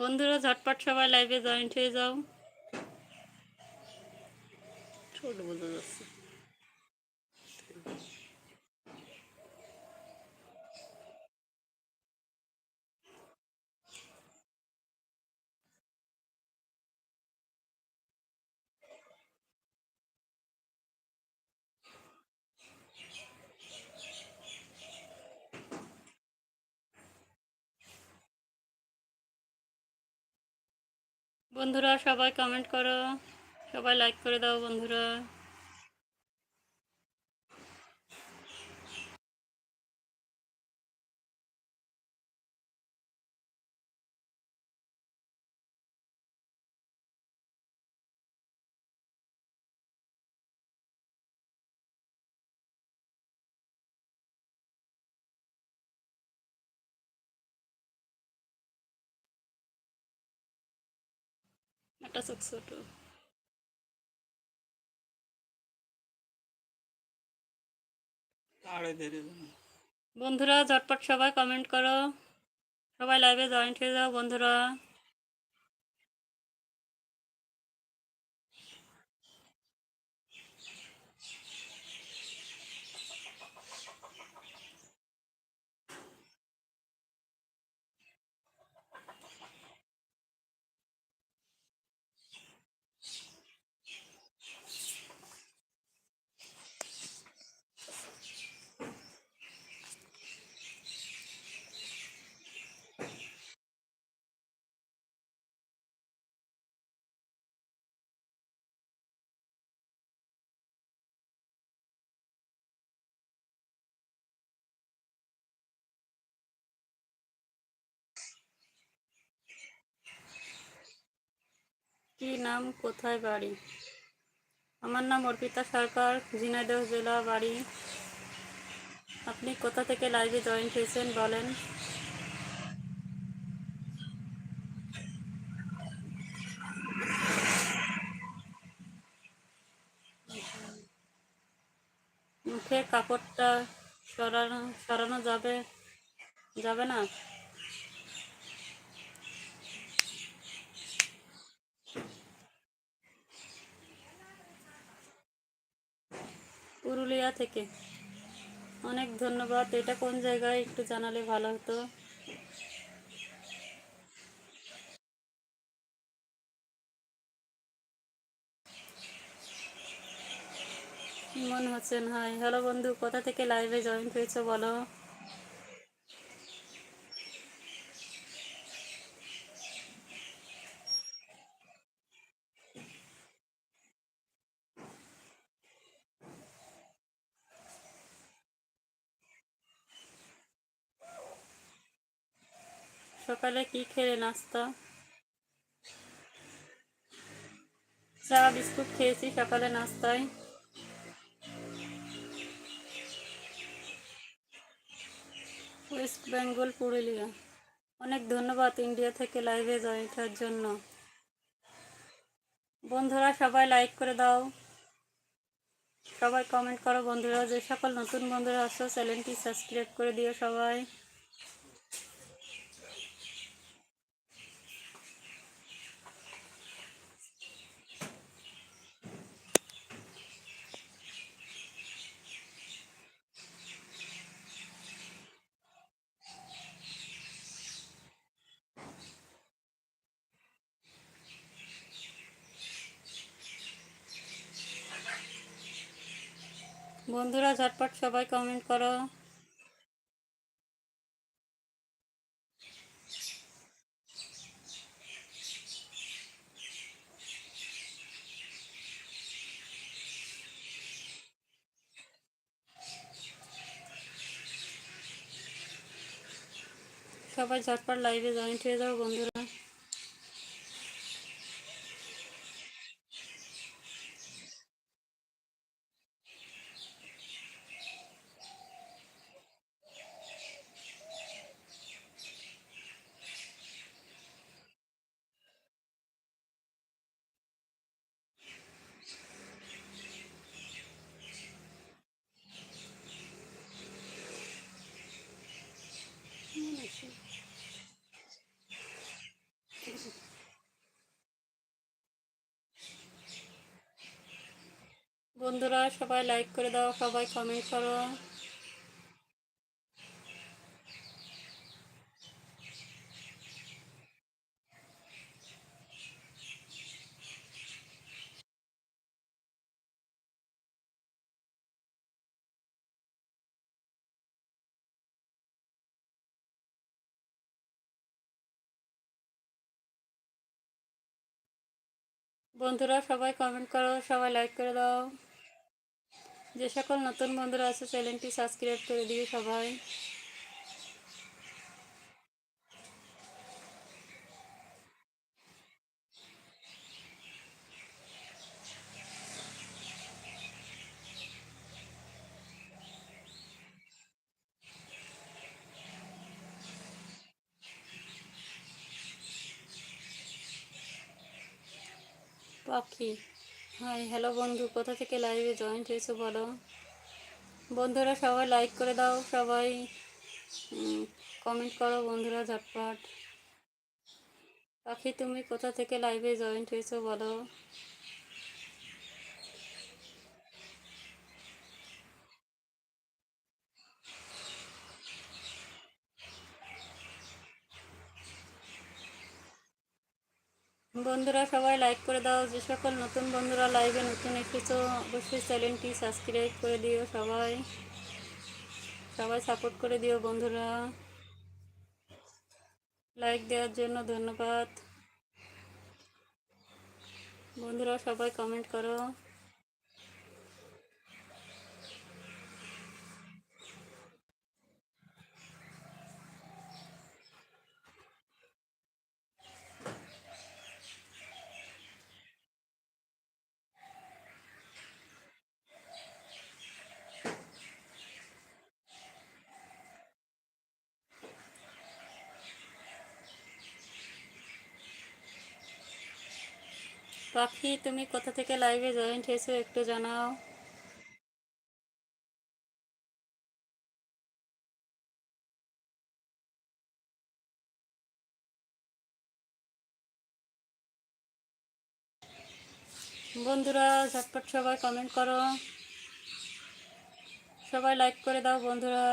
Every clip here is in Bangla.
বন্ধুরা ঝটপট সবাই লাইভে জয়েন্ট হয়ে যাও। ছোট বোঝা যাচ্ছে। বন্ধুরা সবাই কমেন্ট করো সবাই লাইক করে দাও বন্ধুরা। একটা চোখ ছোট বন্ধুরা ঝটপট সবাই কমেন্ট করো। সবাই লাইভে জয়েন্ট হয়ে যাও বন্ধুরা। কি নাম, কোথায় বাড়ি? আমার নাম অর্পিতা সরকার, ঝিনাইদহ জেলা বাড়ি। আপনি কোথা থেকে লাইভে জয়েন্ট হয়েছেন বলেন? মুখে কাপড়টা সরানো সরানো যাবে যাবে না? পুরুলিয়া থেকে। অনেক ধন্যবাদ। এটা কোন জায়গায়? একটু জানালে ভালো হতো। মন হচ্ছেন হাই। হ্যালো বন্ধু, কোথা থেকে লাইভে জয়েন হয়েছে বলো? সকালে কি খেলে নাস্তা? চা বিস্কুট খেয়েছি সকালে নাস্তায়। ওয়েস্ট বেঙ্গল, পুরুলিয়া। অনেক ধন্যবাদ ইন্ডিয়া থেকে লাইভে জয়েন্ট হওয়ার জন্য। বন্ধুরা, সবাই লাইক করে দাও। সবাই কমেন্ট করো বন্ধুরা। যে সকল নতুন বন্ধুরা আসো চ্যানেলটি সাবস্ক্রাইব করে দিও সবাই। বন্ধুরা ঝটপট সবাই কমেন্ট করো। সবাই ঝটপট লাইভে জয়েন্ট হয়ে যাও বন্ধুরা। বন্ধুরা, সবাই লাইক করে দাও, সবাই কমেন্ট করো। বন্ধুরা, সবাই কমেন্ট করো, সবাই লাইক করে দাও। যে সকল নতুন বন্ধুরা আছে চ্যানেলটি সাবস্ক্রাইব করে দিও সবাই। পাখি। হাই, হ্যালো বন্ধু, কোথা থেকে লাইভে জয়েন্ট হয়েছো বলো? বন্ধুরা সবাই লাইক করে দাও, সবাই কমেন্ট করো বন্ধুরা ঝটপট। পাখি, তুমি কোথা থেকে লাইভে জয়েন্ট হয়েছো বলো? বন্ধুরা সবাই লাইক করে দাও। যে সকল নতুন বন্ধুরা লাইভে নতুন এসেছ, অবশ্যই চ্যানেলটি সাবস্ক্রাইব করে দিও সবাই। সবাই সাপোর্ট করে দিও বন্ধুরা। লাইক দেওয়ার জন্য ধন্যবাদ। বন্ধুরা সবাই কমেন্ট করো। পাখি, তুমি কোথা থেকে লাইভে জয়েন্ট হয়েছো একটু জানাও। বন্ধুরা, ঝটপট সবাই কমেন্ট করো। সবাই লাইক করে দাও বন্ধুরা।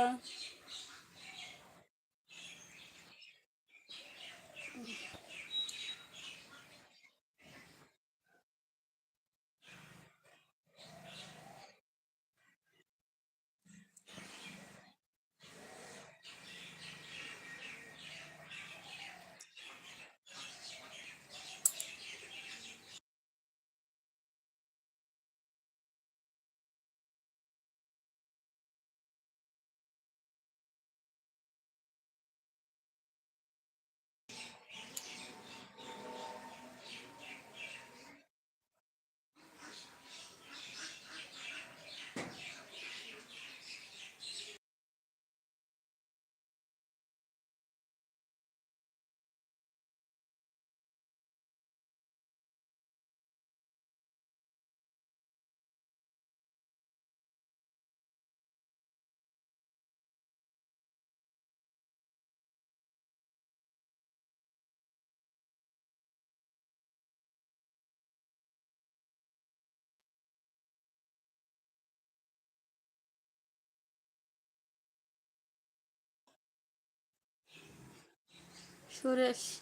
সুরেশ।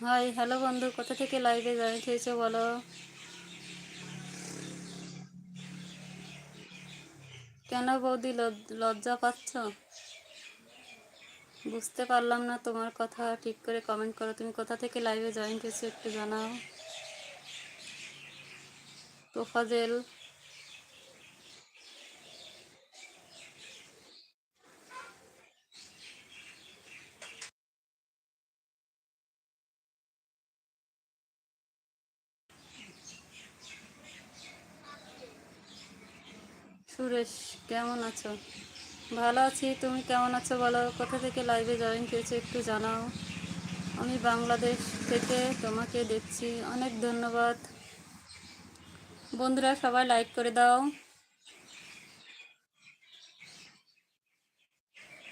হাই হ্যালো বন্ধু, কোথা থেকে লাইভে জয়েন্ট হয়েছে বলো? কেন বৌদি লজ- লজ্জা পাচ্ছ? বুঝতে পারলাম না তোমার কথা। ঠিক করে কমেন্ট করো। তুমি কোথা থেকে লাইভে জয়েন্ট হয়েছো একটু জানাও। তোফাজেল সুরেশ কেমন আছো? ভালো আছি, তুমি কেমন আছো বলো? কোথা থেকে লাইভে জয়েন হয়েছে একটু জানাও। আমি বাংলাদেশ থেকে তোমাকে দেখছি, অনেক ধন্যবাদ। বন্ধুরা, সবাই লাইক করে দাও।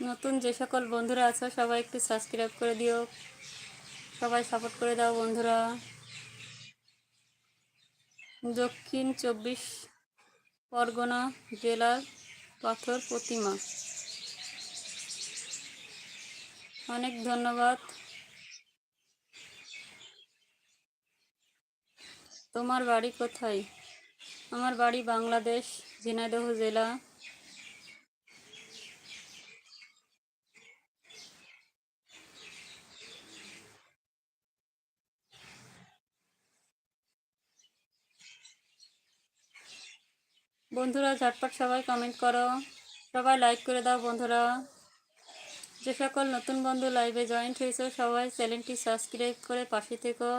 নতুন যে সকল বন্ধুরা আছো, সবাই একটু সাবস্ক্রাইব করে দিও। সবাই সাপোর্ট করে দাও বন্ধুরা। দক্ষিণ চব্বিশ পরগনা জেলার পাথর প্রতিমা। অনেক ধন্যবাদ। তোমার বাড়ি কোথায়? আমার বাড়ি বাংলাদেশ ঝিনাইদহ জেলা। বন্ধুরা, ঝটপট সবাই কমেন্ট করো। সবাই লাইক করে দাও বন্ধুরা। যে সকল নতুন বন্ধু লাইভে জয়েন্ট হয়েছে, সবাই চ্যানেলটি সাবস্ক্রাইব করে পাশে থেকো।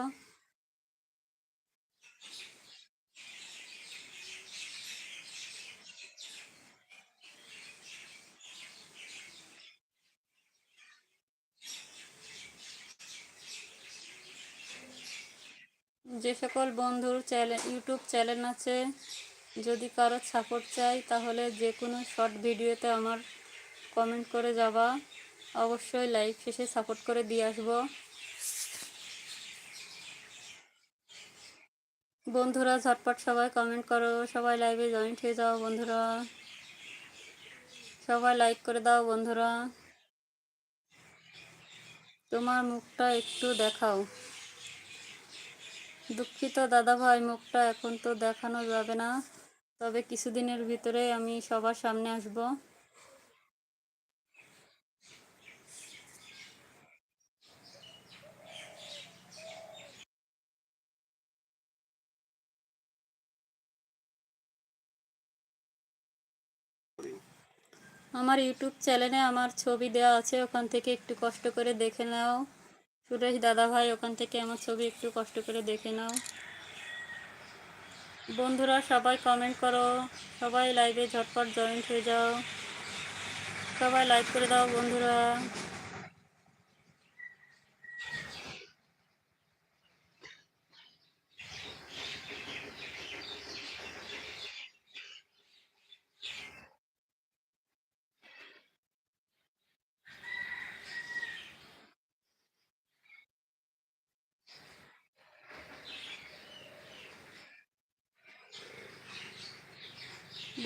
যে সকল বন্ধুর চ্যানেল ইউটিউব চ্যানেল আছে যদি কারও সাপোর্ট চাই, তাহলে যে কোনো শর্ট ভিডিওতে আমার কমেন্ট করে যাবা। অবশ্যই লাইভ শেষে সাপোর্ট করে দিয়ে আসব। বন্ধুরা, ঝটপট সবাই কমেন্ট করো। সবাই লাইভে জয়েন্ট হয়ে যাও, বন্ধুরা। সবাই লাইক করে দাও, বন্ধুরা। তোমার মুখটা একটু দেখাও। দুঃখিত দাদা ভাই মুখটা এখন তো দেখানো যাবে না। তবে কিছুদিনের ভিতরে আমি সবার সামনে আসব। আমার ইউটিউব চ্যানেলে আমার ছবি দেওয়া আছে, ওখান থেকে একটু কষ্ট করে দেখে নাও। সুরেশ দাদা ভাই ওখান থেকে আমার ছবি একটু কষ্ট করে দেখে নাও। বন্ধুরা, সবাই কমেন্ট করো। সবাই লাইভে ঝটপট জয়েন্ট হয়ে যাও। সবাই লাইক করে দাও বন্ধুরা।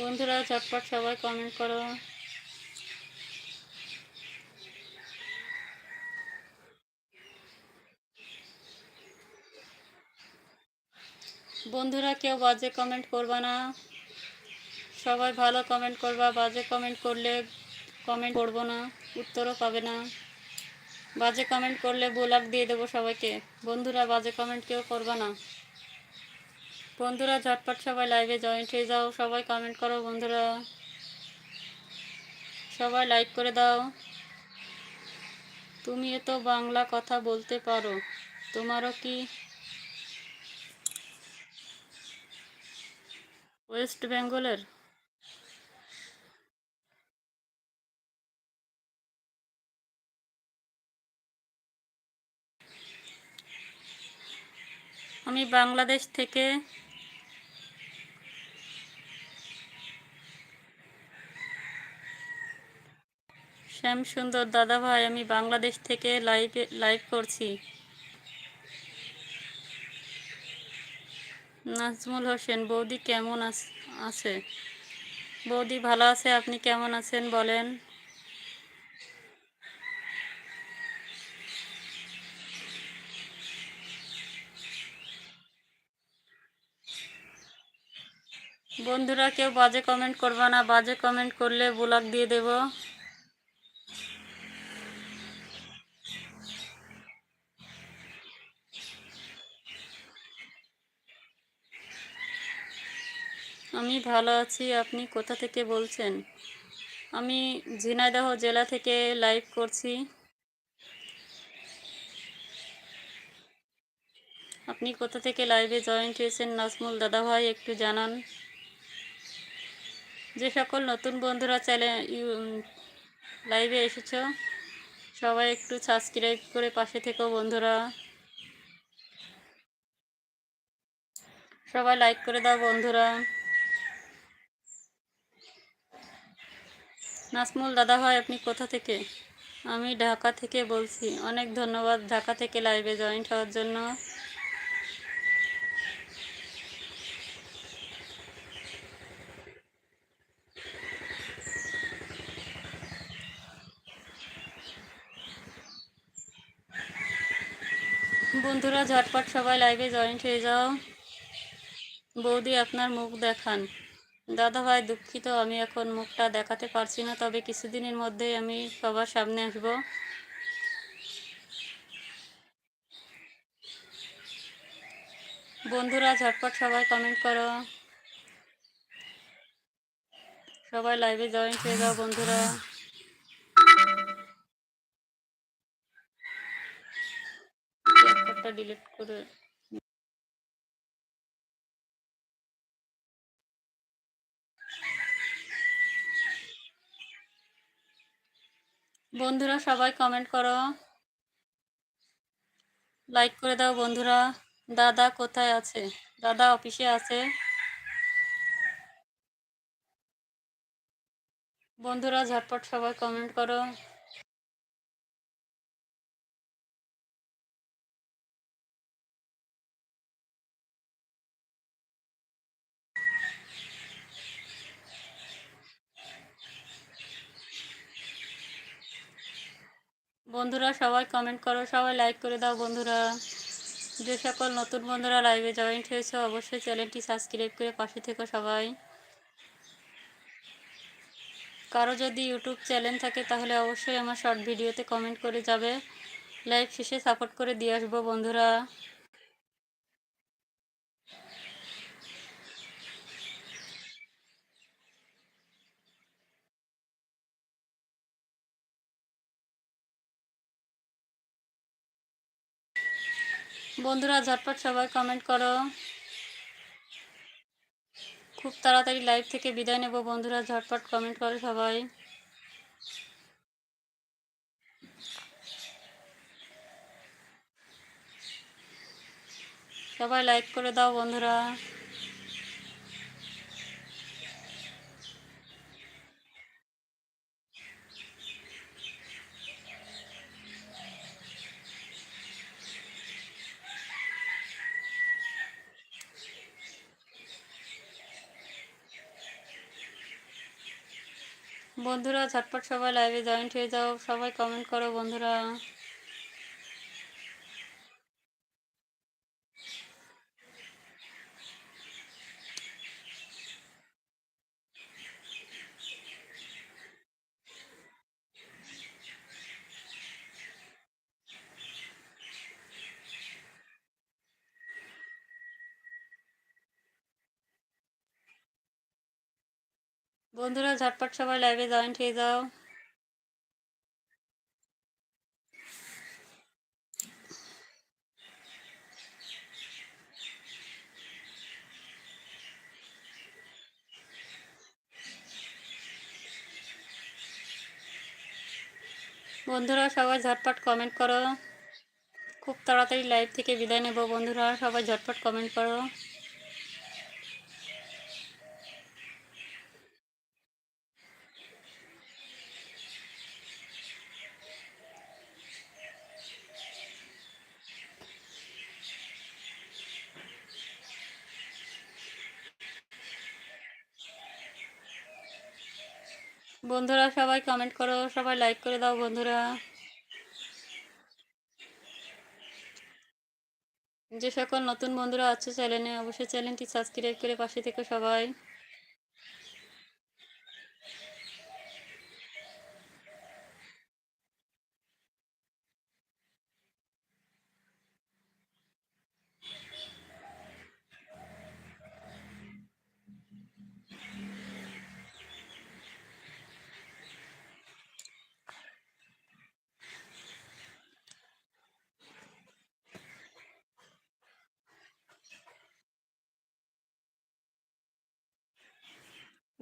বন্ধুরা ঝটপট সবাই কমেন্ট করো। বন্ধুরা, কেউ বাজে কমেন্ট করবা না। সবাই ভালো কমেন্ট করবা, বাজে কমেন্ট করলে কমেন্ট করব না, উত্তরও পাবে না। বাজে কমেন্ট করলে ব্লক দিয়ে দেবো সবাইকে। বন্ধুরা, বাজে কমেন্ট কেউ করবা না। বন্ধুরা, ঝটপট সবাই লাইভে জয়েন্ট হয়ে যাও। সবাই কমেন্ট করো বন্ধুরা। সবাই লাইক করে দাও। তুমি তো বাংলা কথা বলতে পারো। তোমারও কি ওয়েস্ট বেঙ্গলের আমি বাংলাদেশ থেকে শ্যাম সুন্দর দাদা ভাই আমি বাংলাদেশ থেকে লাইভে লাইভ করছি। নাজমুল হোসেন, বৌদি কেমন আছ- বৌদি ভালো আছে, আপনি কেমন আছেন বলেন? বন্ধুরা, কেউ বাজে কমেন্ট করবা না, বাজে কমেন্ট করলে ব্লক দিয়ে দেব। আমি ভালো আছি, আপনি কোথা থেকে বলছেন? আমি ঝিনাইদহ জেলা থেকে লাইভ করছি। আপনি কোথা থেকে লাইভে জয়েন্ট হয়েছেন নাজমুল দাদা ভাই, একটু জানান। যে সকল নতুন বন্ধুরা চ্যানেল লাইভে এসেছ, সবাই একটু সাবস্ক্রাইব করে পাশে থেকো বন্ধুরা। সবাই লাইক করে দাও বন্ধুরা। নাসমুল দাদা ভাই, আপনি কোথা থেকে? আমি ঢাকা থেকে বলছি। অনেক ধন্যবাদ ঢাকা থেকে লাইভে জয়েন্ট হওয়ার জন্য। বন্ধুরা, ঝটপট সবাই লাইভে জয়েন্ট হয়ে যাও। বৌদি, আপনার মুখ দেখান। দাদা ভাই দুঃখিত, আমি এখন মুখটা দেখাতে পারছি না, তবে কিছুদিনের মধ্যেই আমি সবার সামনে আসব। বন্ধুরা, ঝটপট সবাই কমেন্ট করো। সবাই লাইভে জয়েন হয়ে যাও বন্ধুরা। ডিলিট করে বন্ধুরা সবাই কমেন্ট করো। লাইক করে দাও বন্ধুরা। দাদা কোথায় আছে? দাদা অফিসে আছে। বন্ধুরা ঝটপট সবাই কমেন্ট করো। বন্ধুরা, সবাই কমেন্ট করো, সবাই লাইক করে দাও বন্ধুরা। যে সকল নতুন বন্ধুরা লাইভে জয়েন্ট হয়েছে, অবশ্যই চ্যানেলটি সাবস্ক্রাইব করে পাশে থেকো সবাই। কারও যদি ইউটিউব চ্যানেল থাকে, তাহলে অবশ্যই আমার শর্ট ভিডিওতে কমেন্ট করে যাবে। লাইভ শেষে সাপোর্ট করে দিয়ে আসব বন্ধুরা। বন্ধুরা, ঝটপট সবাই কমেন্ট করো। খুব তাড়াতাড়ি লাইভ থেকে বিদায় নেব বন্ধুরা, ঝটপট কমেন্ট করো সবাই। সবাই লাইক করে দাও বন্ধুরা। বন্ধুরা ঝটপট সবাই লাইভে জয়েন্ট হয়ে যাও। সবাই কমেন্ট করো বন্ধুরা। বন্ধুরা, ঝটপট সবাই লাইভে জয়েন্ট হয়ে যাও। বন্ধুরা, সবাই ঝটপট কমেন্ট করো। খুব তাড়াতাড়ি লাইভ থেকে বিদায় নেব বন্ধুরা, সবাই ঝটপট কমেন্ট করো। বন্ধুরা সবাই কমেন্ট করো, সবাই লাইক করে দাও বন্ধুরা। যে সকল নতুন বন্ধুরা আছে চ্যানেলে অবশ্যই চ্যানেলটি সাবস্ক্রাইব করে পাশে থেকে সবাই।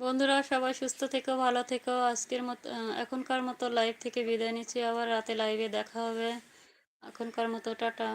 বন্ধুরা, সবাই সুস্থ থেকো, ভালো থেকো। আজকের মতো এখনকার মতো লাইভ থেকে বিদায় নিচ্ছি। আবার রাতে লাইভে দেখা হবে। এখনকার মতো, টাটা।